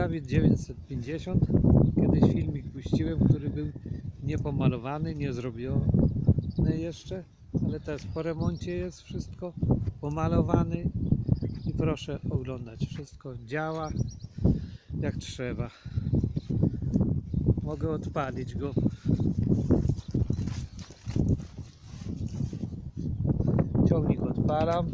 Dawid 950. Kiedyś filmik puściłem, który był niepomalowany, nie zrobiony jeszcze, ale teraz po remoncie jest wszystko pomalowany i proszę oglądać. Wszystko działa jak trzeba. Mogę odpalić go. Ciągnik odpalam.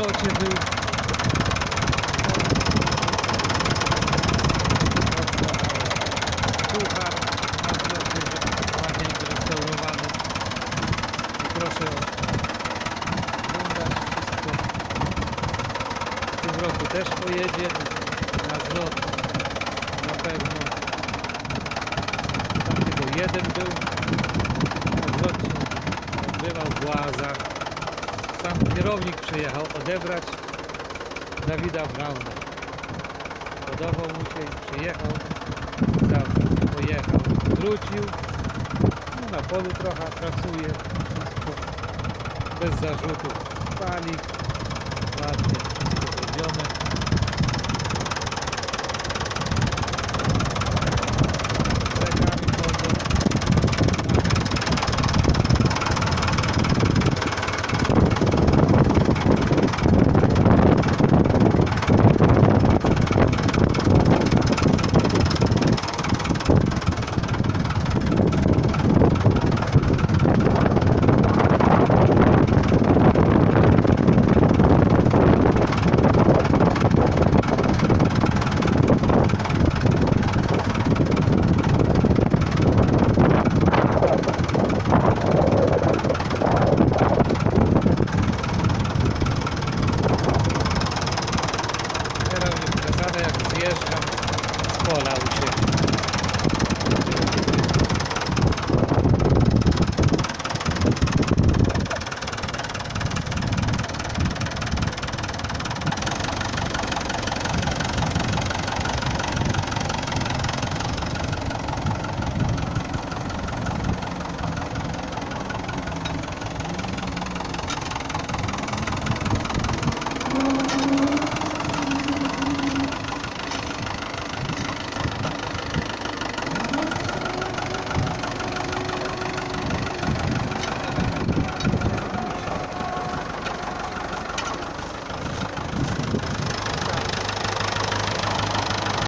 Zlocie był. Puchar na zlocie ładnie zrestaurowany. I proszę oglądać wszystko. W tym roku też pojedzie na zlot na pewno. Tam tylko jeden był. Na zlocie odbywał w Łazach. Kierownik przyjechał odebrać Dawida Brauna. Podobał mu się i przyjechał. Zabrał, pojechał, wrócił. No, na polu trochę pracuje. Wszystko bez zarzutów. Pali. Ładnie. wyjeżdżam z pola u siebie.